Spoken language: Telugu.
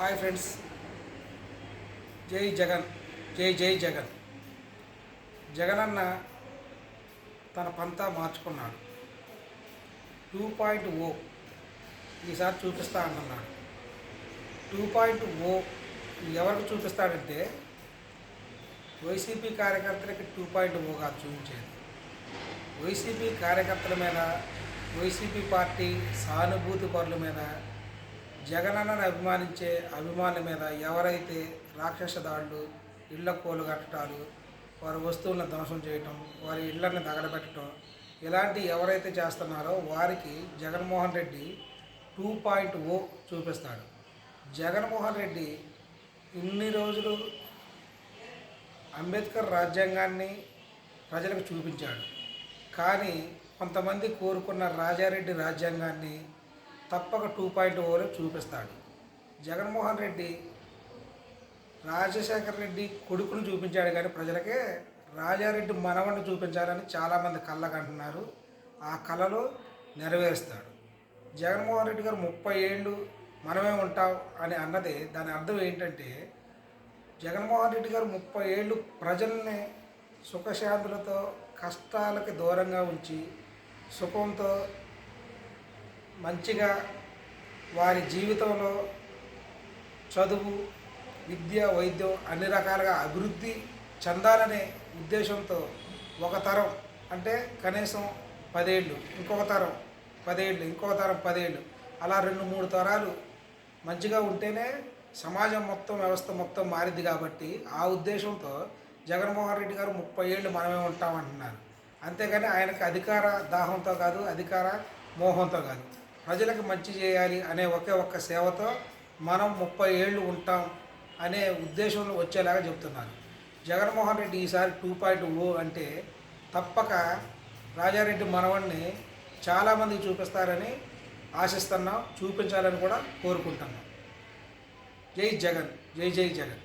Hi friends. జై జగన్. జై జై జగన్. జగనన్న తన పంతా మార్చుకున్నాడు. Two point O. ఈసారి చూపిస్తా అంటున్నాడు టూ పాయింట్ ఓ ఎవరికి చూపిస్తాడంటే వైసీపీ కార్యకర్తలకి టూ పాయింట్ ఓగా చూపించేది. వైసీపీ కార్యకర్తల మీద వైసీపీ పార్టీ సానుభూతి పరుల మీద జగనన్నను అభిమానించే అభిమానుల మీద ఎవరైతే రాక్షస దాడులు ఇళ్ళ కోలు కట్టడాలు వారి వస్తువులను ధ్వంసం చేయటం వారి ఇళ్ళను తగలబెట్టడం ఇలాంటి ఎవరైతే చేస్తున్నారో వారికి Jaganmohan Reddy two point O చూపిస్తాడు. జగన్మోహన్ రెడ్డి ఇన్ని రోజులు అంబేద్కర్ రాజ్యాంగాన్ని ప్రజలకు చూపించాడు. కానీ కొంతమంది కోరుకున్న రాజారెడ్డి రాజ్యాంగాన్ని తప్పక టూ పాయింట్ ఓలో చూపిస్తాడు. జగన్మోహన్ రెడ్డి రాజశేఖర రెడ్డి కొడుకును చూపించాడు కానీ ప్రజలకే రాజారెడ్డి మనవడిని చూపించాలని చాలామంది కళ్ళకంటున్నారు ఆ కళలో నెరవేరుస్తాడు. జగన్మోహన్ రెడ్డి గారు ముప్పై ఏళ్ళు మనమే ఉంటాం అని అన్నది దాని అర్థం ఏంటంటే జగన్మోహన్ రెడ్డి గారు ముప్పై ఏళ్ళు ప్రజల్ని సుఖశాంతులతో కష్టాలకి దూరంగా ఉంచి సుఖంతో మంచిగా వారి జీవితంలో చదువు విద్య వైద్యం అన్ని రకాలుగా అభివృద్ధి చెందాలనే ఉద్దేశంతో ఒక తరం అంటే కనీసం పదేళ్ళు ఇంకొక తరం పదేళ్ళు ఇంకొక తరం పదేళ్ళు అలా రెండు మూడు తరాలు మంచిగా ఉంటేనే సమాజం మొత్తం వ్యవస్థ మొత్తం మారింది కాబట్టి ఆ ఉద్దేశంతో జగన్మోహన్ రెడ్డి గారు ముప్పై ఏళ్ళు మనమే ఉంటామంటున్నారు. అంతేగాని ఆయనకు అధికార దాహంతో కాదు అధికార మోహంతో కాదు. ప్రజలకు మంచి చేయాలి అనే ఒకే ఒక్క సేవతో మనం ముప్పై ఏళ్ళు ఉంటాం అనే ఉద్దేశంలో వచ్చేలాగా చెబుతున్నారు జగన్మోహన్ రెడ్డి ఈసారి టూ పాయింట్ ఓ అంటే తప్పక రాజారెడ్డి మనవణ్ణి చాలామందికి చూపిస్తారని ఆశిస్తున్నాం చూపించాలని కూడా కోరుకుంటున్నాం. జై జగన్ జై జై జగన్.